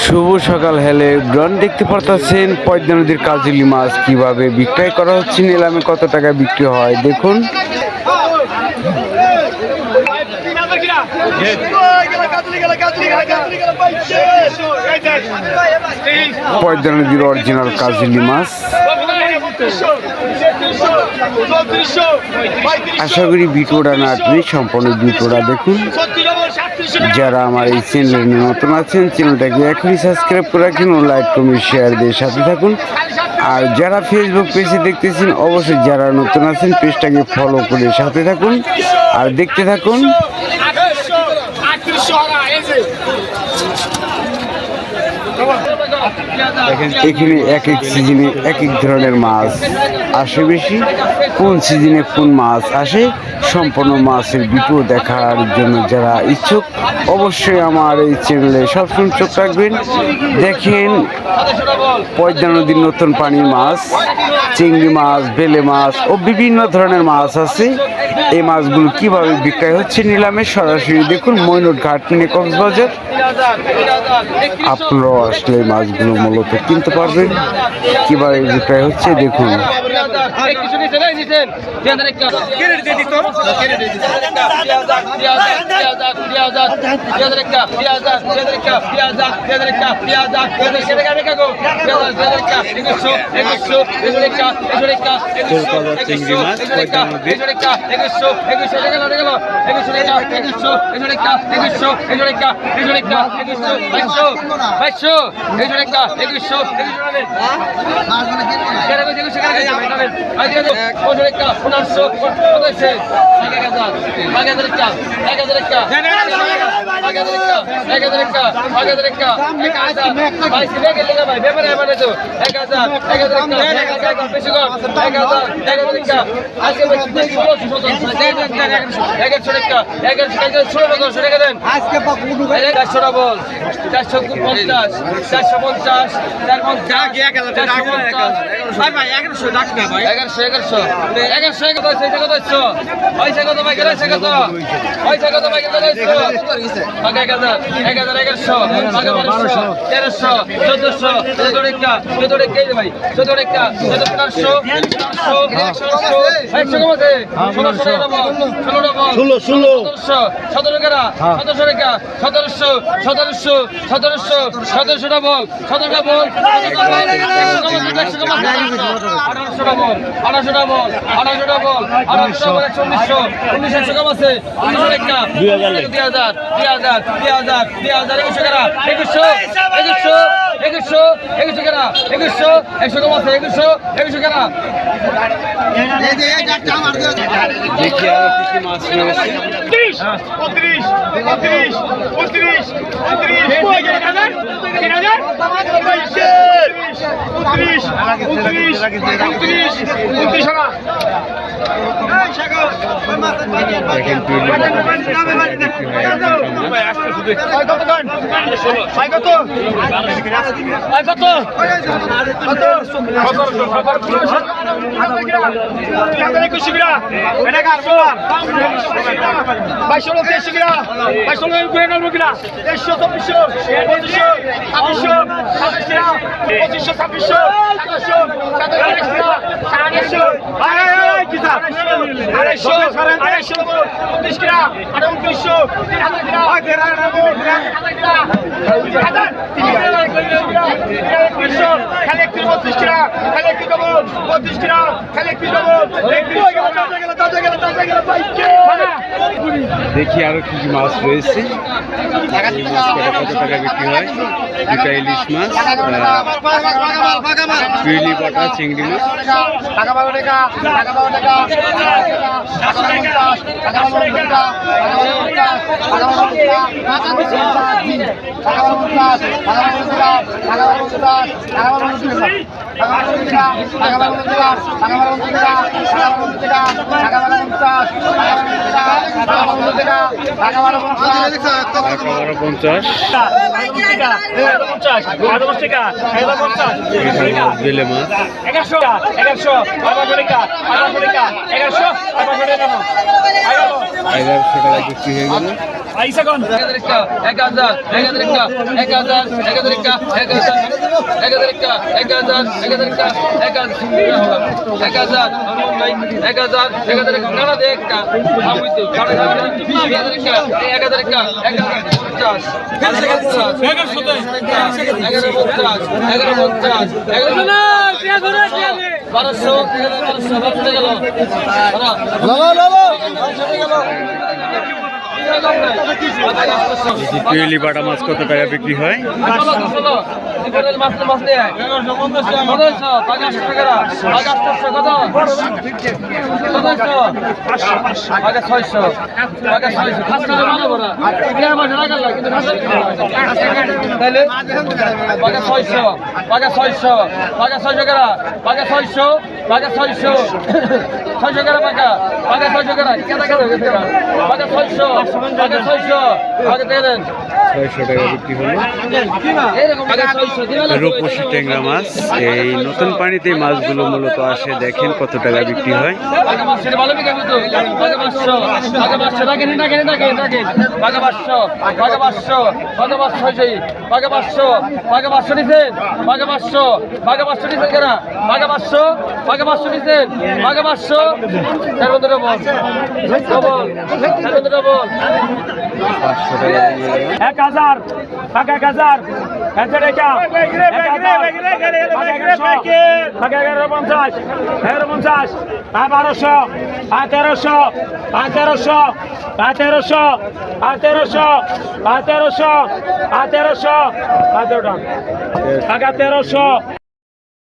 শুভ সকাল হেলে ব্রন দেখতে পারতেছেন পদ্মা নদীর কাজলি মাছ কীভাবে বিক্রয় করা হচ্ছে, নিলামে কত টাকা বিক্রি হয়, দেখুন। পদ্মা নদীর অরিজিনাল কাজলি মাছ। আশা করি ভিডিওটা না আপনি সম্পূর্ণ ভিডিওটা দেখুন। যারা আমার এই চ্যানেলে নতুন আছেন চ্যানেলটাকে এখনই সাবস্ক্রাইব করে রাখুন ও লাইক কমেন্ট শেয়ার দিয়ে সাথে থাকুন আর যারা ফেসবুক পেজে দেখতেছেন অবশ্যই যারা নতুন আছেন পেজটাকে ফলো করে সাথে থাকুন আর দেখতে থাকুন এখানে এক এক সিজনে এক এক ধরনের মাছ আসে বেশি। কোন সিজনে কোন মাছ আসে, সম্পূর্ণ মাছের ভিডিও দেখার জন্য যারা ইচ্ছুক, অবশ্যই আমার এই চ্যানেলে সবসময় চোখ রাখবেন। দেখেন, পদ্মা নদীর নতুন পানির মাছ, চিংড়ি মাছ, বেলে মাছ ও বিভিন্ন ধরনের মাছ আছে। এই মাছগুলো কীভাবে বিক্রয় হচ্ছে নিলামে সরাসরি দেখুন মৈনট ঘাট নিয়ে কক্সবাজার। আপনারাও আসলে এই মাছগুলো মূলত কিনতে পারবেন কীভাবে বিক্রয় হচ্ছে দেখুন চিংড়ি মাছ পদ্মা নদীর আজকে চারশো ডবল চারশো পঞ্চাশ চারশো পঞ্চাশ চার পঞ্চাশ। চারশো পঞ্চাশ এগারোশো এগারোশো এগারোশো। কত এটা কত হচ্ছে পয়সা কত ভাই গেলে কত পয়সা কত ভাই গেলে আগে এক হাজার এক হাজার এগারোশো। বারোশো তেরোশো চোদ্দশো। চোদ্দ রেখা চোদ্দ রেখা ভাই? চোদ্দ রেখা চোদ্দ ষোলোশো ষোলো ষোলো সতেরো সতেরোশো সতেরোশো সতেরোশো সতেরোশো সতেরোশো ডবল একশো উনিশশো উনিশশো একশো কম আছে। উনিশশো একটা। দুই হাজার। দুই হাজার দুই হাজার দুই হাজার দুই হাজার একুশশো একুশশো একুশশো। একুশশো একুশশো কেরা একুশশো একশো কম আছে একুশশো একুশশো কেরা দেখি আরও কি কি মাছ রয়েছে দেখেন তুই বাইশশো তেইশশো কিনা বাইশশো নব্বই কিনা তেইশশো চব্বিশশো পঁচিশশো ছাব্বিশশো সাতাশ কিনা পঁচিশশো ছাব্বিশশো সাতাশশো সাতাশ কিনা সাতাশশো আড়াইশো আড়াইশো উনত্রিশ কিনা আট উনত্রিশশো তিন হাজার কিনা তিন হাজার তিন হাজার একত্রিশশো খালি একত্রিশ বত্রিশ ডবল দেখি আরও কি কি মাছ রয়েছে এই মাছ কত কত টাকা বিক্রি হয় দুটা ইলিশ মাছ পিলি বাটা চিংড়ি মাছ টাকা বারো পঞ্চাশ টাকা বারো পঞ্চাশ টাকা বারো পঞ্চাশ পঞ্চাশ এগারো পঞ্চাশ মাছ এগারোশো এগারোশো এগারোশো এগারোশো এগারোশো টাকা বিক্রি হয়ে গেল আইসা কোন একাধিকা এক হাজার একাধিকা এক হাজার একাধিকা এক হাজার একাধিকা এক হাজার একাধিকা এক হাজার এক হাজার এক হাজার একাধিকা কারা দে একটা আমি তো কারা একাধিকা এক হাজারিকা এক হাজার পঞ্চাশ এগারো পঞ্চাশ এগারো পঞ্চাশ এগারো বারোশো বারোশো গেল। পিয়েলি বাটা মাছ কত টাকা বিক্রি হয় ছয়শো কেরা পাকা পাকা ছয়শো কেরা কেনা কেনা পাকা ছয়শো পাকা ছয়শো পাকা দিয়ে দেন। ছয়শো টাকা বিক্রি হলো। রূপসী ট্যাংরা মাছ এই নতুন পানিতে মাছগুলো মূলত আসে দেখেন কত টাকা বিক্রি হয়। পাকা পাঁচশো পাঁচশো নিছেন? এক হাজার টাকা এক হাজার। হাজার। এগারো পঞ্চাশ। এগারো পঞ্চাশ। আর বারোশো। আর তেরোশো। আর তেরোশো। আর তেরোশো। আর তেরোশো। আর তেরোশো। আর তেরোশো। আর তেরোশো।